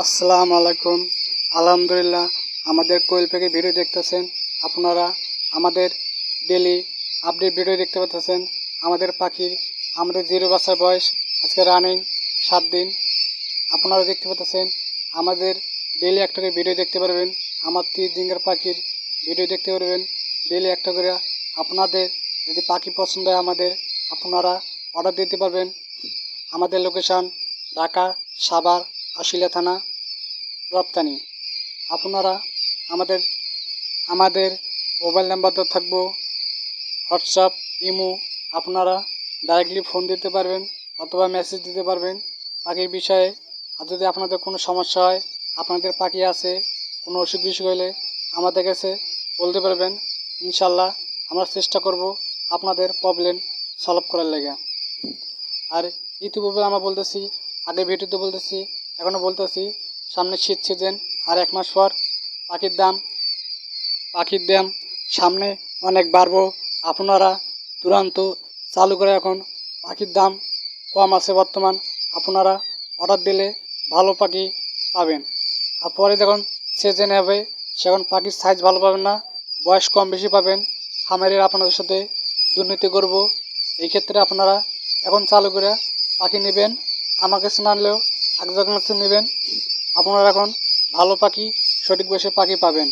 আসসালামু আলাইকুম। আলহামদুলিল্লাহ, আমাদের কোয়েল পাখি ভিডিও দেখতেছেন। আপনারা আমাদের ডেলি আপডেট ভিডিও দেখতে পাচ্ছেন। আমাদের পাখির আমাদের জিরো বাচ্চার বয়স, আজকে রানিং সাত দিন। আপনারা দেখতে পাচ্ছেন, আমাদের ডেলি একটা করে ভিডিও দেখতে পারবেন। আমার তীর ডিঙ্গার পাখির ভিডিও দেখতে পারবেন। ডেলি একটা করে আপনাদের, যদি পাখি পছন্দ হয় আমাদের, আপনারা অর্ডার দিতে পারবেন। আমাদের লোকেশান ঢাকা, সাভার আশিলা থানা রপ্তানি। আপনারা আমাদের আমাদের মোবাইল নাম্বার তো থাকব, হোয়াটসঅ্যাপ, ইমো, আপনারা ডাইরেক্টলি ফোন দিতে পারবেন অথবা মেসেজ দিতে পারবেন। পাখির বিষয়ে আর যদি আপনাদের কোনো সমস্যা হয়, আপনাদের পাখি আছে, কোনো অসুখ বিসুখ হলে আমাদের কাছে বলতে পারবেন। ইনশাল্লাহ আমরা চেষ্টা করব আপনাদের প্রবলেম সলভ করার লেগে। আর ইতিপূর্বে আমরা বলতেছি, আগে ভিডিওতে বলতেছি এখনও বলতেছি, সামনে শীত সিজন আর এক মাস পর পাখির দাম পাখির দাম সামনে অনেক বাড়বো। আপনারা তুরান্ত চালু করে এখন পাখির দাম কম আছে বর্তমান। আপনারা অর্ডার দিলে ভালো পাখি পাবেন। আর পরে যখন সিজন হবে, সেখন পাখির সাইজ ভালো পাবেন না, বয়স কম বেশি পাবেন। খামারের আপনাদের সাথে দুর্নীতি করব। এই ক্ষেত্রে আপনারা এখন চালু করে পাখি নেবেন। আমার কাছে একজনের হচ্ছে নেবেন। আপনারা এখন ভালো পাখি সঠিক বয়সে পাখি পাবেন।